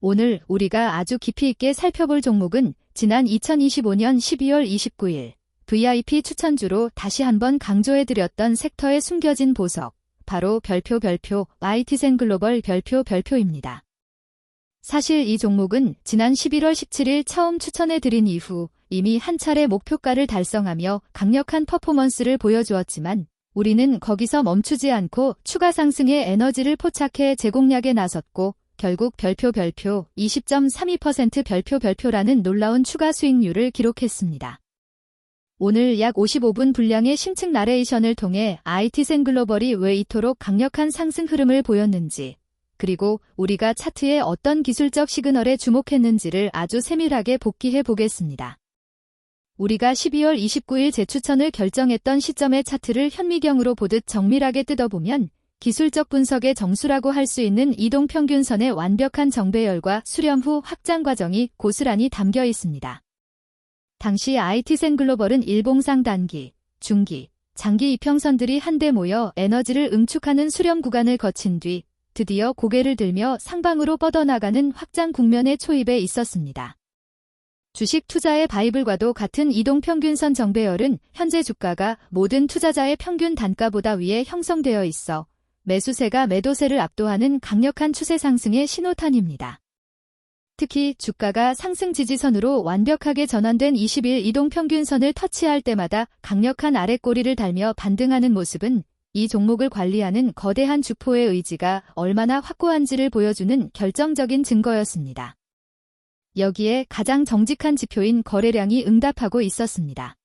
오늘 우리가 아주 깊이 있게 살펴볼 종목은 지난 2025년 12월 29일 VIP 추천주로 다시 한번 강조해드렸던 섹터에 숨겨진 보석, 바로 별표 별표 YT센 글로벌 별표 별표입니다. 사실 이 종목은 지난 11월 17일 처음 추천해드린 이후 이미 한 차례 목표가를 달성하며 강력한 퍼포먼스를 보여주었지만 우리는 거기서 멈추지 않고 추가 상승의 에너지를 포착해 재공략에 나섰고 결국 별표 별표 20.32% 별표 별표라는 놀라운 추가 수익률을 기록했습니다. 오늘 약 55분 분량의 심층 나레이션을 통해 IT센 글로벌이 왜 이토록 강력한 상승 흐름을 보였는지, 그리고 우리가 차트에 어떤 기술적 시그널에 주목했는지를 아주 세밀하게 복기해 보겠습니다. 우리가 12월 29일 재추천을 결정했던 시점의 차트를 현미경으로 보듯 정밀하게 뜯어보면 기술적 분석의 정수라고 할 수 있는 이동평균선의 완벽한 정배열과 수렴 후 확장 과정이 고스란히 담겨 있습니다. 당시 IT센 글로벌은 일봉상 단기, 중기, 장기 이평선들이 한데 모여 에너지를 응축하는 수렴 구간을 거친 뒤 드디어 고개를 들며 상방으로 뻗어나가는 확장 국면의 초입에 있었습니다. 주식 투자의 바이블과도 같은 이동평균선 정배열은 현재 주가가 모든 투자자의 평균 단가보다 위에 형성되어 있어 매수세가 매도세를 압도하는 강력한 추세 상승의 신호탄입니다. 특히 주가가 상승 지지선으로 완벽하게 전환된 20일 이동 평균선을 터치할 때마다 강력한 아랫꼬리를 달며 반등하는 모습은 이 종목을 관리하는 거대한 주포의 의지가 얼마나 확고한지를 보여주는 결정적인 증거였습니다. 여기에 가장 정직한 지표인 거래량이 응답하고 있었습니다.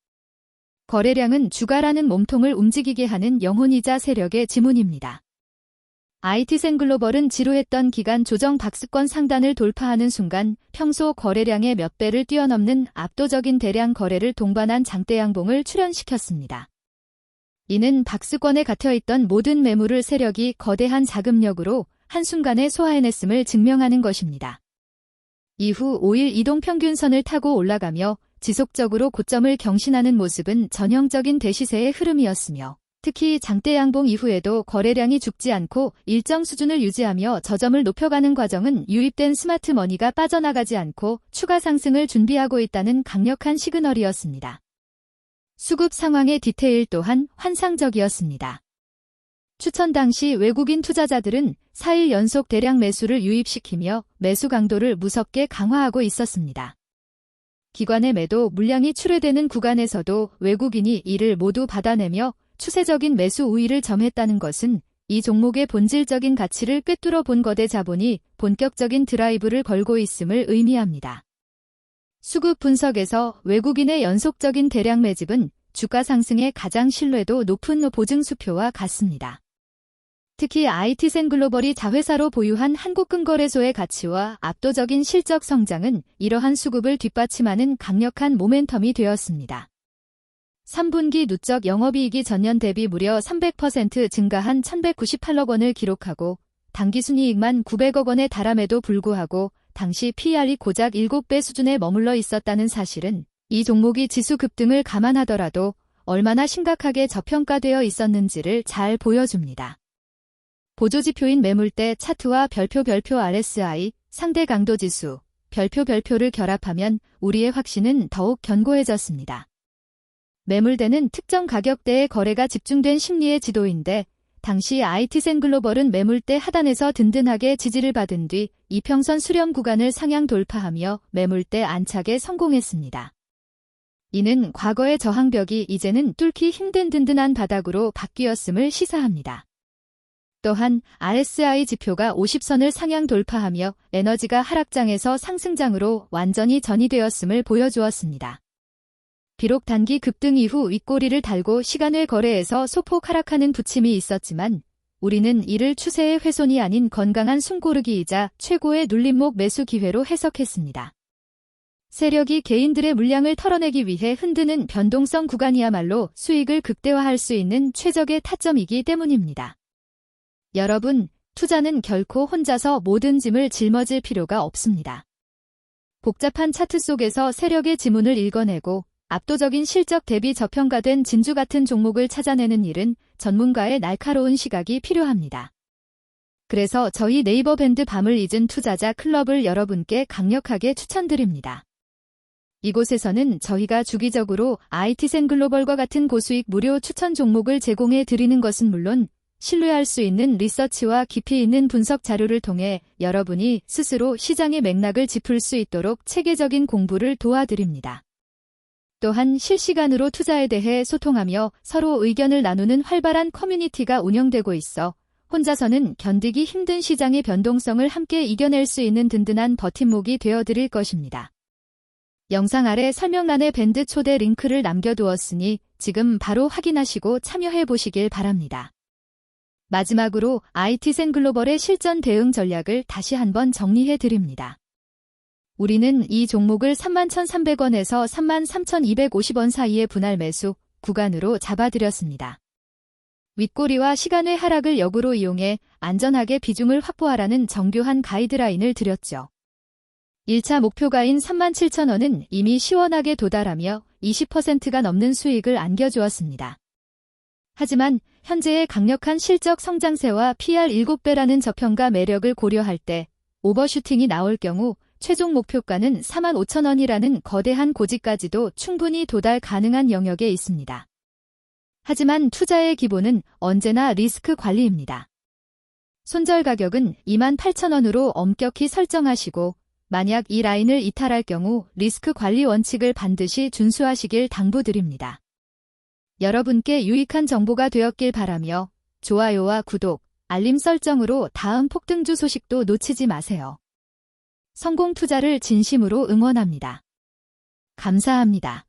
거래량은 주가라는 몸통을 움직이게 하는 영혼이자 세력의 지문입니다. IT센 글로벌은 지루했던 기간 조정 박스권 상단을 돌파하는 순간 평소 거래량의 몇 배를 뛰어넘는 압도적인 대량 거래를 동반한 장대 양봉을 출현시켰습니다. 이는 박스권에 갇혀있던 모든 매물을 세력이 거대한 자금력으로 한순간에 소화해냈음을 증명하는 것입니다. 이후 5일 이동평균선을 타고 올라가며 지속적으로 고점을 경신하는 모습은 전형적인 대시세의 흐름이었으며 특히 장대 양봉 이후에도 거래량이 죽지 않고 일정 수준을 유지하며 저점을 높여가는 과정은 유입된 스마트 머니가 빠져나가지 않고 추가 상승을 준비하고 있다는 강력한 시그널이었습니다. 수급 상황의 디테일 또한 환상적이었습니다. 추천 당시 외국인 투자자들은 4일 연속 대량 매수를 유입시키며 매수 강도를 무섭게 강화하고 있었습니다. 기관의 매도 물량이 출회되는 구간에서도 외국인이 이를 모두 받아내며 추세적인 매수 우위를 점했다는 것은 이 종목의 본질적인 가치를 꿰뚫어 본 거대 자본이 본격적인 드라이브를 걸고 있음을 의미합니다. 수급 분석에서 외국인의 연속적인 대량 매집은 주가 상승의 가장 신뢰도 높은 보증 수표와 같습니다. 특히 IT센 글로벌이 자회사로 보유한 한국금거래소의 가치와 압도적인 실적 성장은 이러한 수급을 뒷받침하는 강력한 모멘텀이 되었습니다. 3분기 누적 영업이익이 전년 대비 무려 300% 증가한 1198억 원을 기록하고 당기순이익만 900억 원에 달함에도 불구하고 당시 PR이 고작 7배 수준에 머물러 있었다는 사실은 이 종목이 지수 급등을 감안하더라도 얼마나 심각하게 저평가되어 있었는지를 잘 보여줍니다. 보조지표인 매물대 차트와 별표 별표 RSI, 상대 강도 지수, 별표 별표를 결합하면 우리의 확신은 더욱 견고해졌습니다. 매물대는 특정 가격대의 거래가 집중된 심리의 지도인데 당시 IT센 글로벌은 매물대 하단에서 든든하게 지지를 받은 뒤 이평선 수렴 구간을 상향 돌파하며 매물대 안착에 성공했습니다. 이는 과거의 저항벽이 이제는 뚫기 힘든 든든한 바닥으로 바뀌었음을 시사합니다. 또한 RSI 지표가 50선을 상향 돌파하며 에너지가 하락장에서 상승장으로 완전히 전이되었음을 보여주었습니다. 비록 단기 급등 이후 윗꼬리를 달고 시간을 거래해서 소폭 하락하는 부침이 있었지만 우리는 이를 추세의 훼손이 아닌 건강한 숨고르기이자 최고의 눌림목 매수 기회로 해석했습니다. 세력이 개인들의 물량을 털어내기 위해 흔드는 변동성 구간이야말로 수익을 극대화할 수 있는 최적의 타점이기 때문입니다. 여러분, 투자는 결코 혼자서 모든 짐을 짊어질 필요가 없습니다. 복잡한 차트 속에서 세력의 지문을 읽어내고 압도적인 실적 대비 저평가된 진주 같은 종목을 찾아내는 일은 전문가의 날카로운 시각이 필요합니다. 그래서 저희 네이버 밴드 밤을 잊은 투자자 클럽을 여러분께 강력하게 추천드립니다. 이곳에서는 저희가 주기적으로 IT센 글로벌과 같은 고수익 무료 추천 종목을 제공해 드리는 것은 물론 신뢰할 수 있는 리서치와 깊이 있는 분석 자료를 통해 여러분이 스스로 시장의 맥락을 짚을 수 있도록 체계적인 공부를 도와드립니다. 또한 실시간으로 투자에 대해 소통하며 서로 의견을 나누는 활발한 커뮤니티가 운영되고 있어 혼자서는 견디기 힘든 시장의 변동성을 함께 이겨낼 수 있는 든든한 버팀목이 되어드릴 것입니다. 영상 아래 설명란에 밴드 초대 링크를 남겨두었으니 지금 바로 확인하시고 참여해 보시길 바랍니다. 마지막으로 IT센 글로벌의 실전 대응 전략을 다시 한번 정리해 드립니다. 우리는 이 종목을 31,300원에서 33,250원 사이의 분할 매수 구간으로 잡아드렸습니다. 윗꼬리와 시간의 하락을 역으로 이용해 안전하게 비중을 확보하라는 정교한 가이드라인을 드렸죠. 1차 목표가인 37,000원은 이미 시원하게 도달하며 20%가 넘는 수익을 안겨주었습니다. 하지만 현재의 강력한 실적 성장세와 PR 7배라는 저평가 매력을 고려할 때 오버슈팅이 나올 경우 최종 목표가는 45,000원이라는 거대한 고지까지도 충분히 도달 가능한 영역에 있습니다. 하지만 투자의 기본은 언제나 리스크 관리입니다. 손절 가격은 28,000원으로 엄격히 설정하시고 만약 이 라인을 이탈할 경우 리스크 관리 원칙을 반드시 준수하시길 당부드립니다. 여러분께 유익한 정보가 되었길 바라며 좋아요와 구독, 알림 설정으로 다음 폭등주 소식도 놓치지 마세요. 성공 투자를 진심으로 응원합니다. 감사합니다.